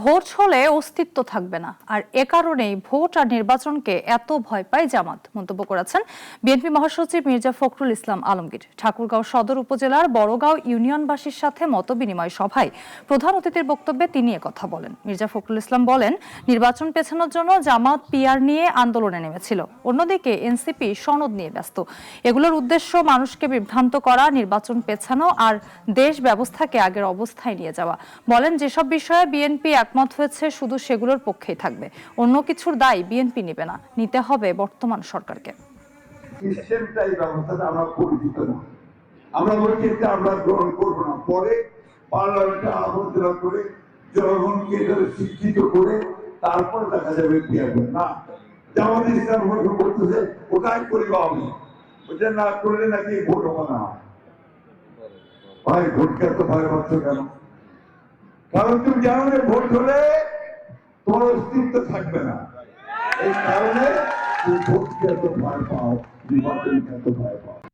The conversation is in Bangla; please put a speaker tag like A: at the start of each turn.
A: ভোট হলে অস্তিত্ব থাকবে না। আর এ কারণেই ভোট আর নির্বাচনকে এত ভয় পায় জামাত, মন্তব্য করেছেন বিএনপি মহাসচিব মির্জা ফখরুল ইসলাম আলমগীর। ঠাকুরগাঁও সদর উপজেলার বড়গাঁও ইউনিয়নবাসীর সাথে মতবিনিময় সভায় প্রধান অতিথির বক্তব্যে তিনি কথা বলেন। মির্জা ফখরুল ইসলাম বলেন, নির্বাচন পেছানোর জন্য জামাত পিয়ার নিয়ে আন্দোলনে নেমেছিল। অন্যদিকে এনসিপি সনদ নিয়ে ব্যস্ত। এগুলোর উদ্দেশ্য মানুষকে বিভ্রান্ত করা, নির্বাচন পেছানো আর দেশ ব্যবস্থাকে আগের অবস্থায় নিয়ে যাওয়া। বলেন, যেসব বিষয়ে বিএনপি একমত হয়েছে, শুধু সেগুলোর পক্ষেই থাকবে। অন্য কিছুর দায় বিএনপি নেবে না। নিতে হবে বর্তমান সরকারকে।
B: আমরা বলছি যে আমরা গ্রহণ করব না। পরে পার্লামেন্টে আলোচনা করে, জনগণকে এটাকে শিক্ষিত করে, তারপরে দেখা যাবে কি হবে। না জামাত ইসলাম মনে করতেছে ওটাই করিব আমি। ওটা না করলে নাকি ভোট হবে না। ভাই ভোটকে এত ভয় পাচ্ছ কেন? কারণ তুমি জানো যে ভোট হলে তোমার অস্তিত্ব থাকবে না। এই কারণে তুমি ভোটকে এত ভয় পাও, নির্বাচনকে এত ভয় পাও।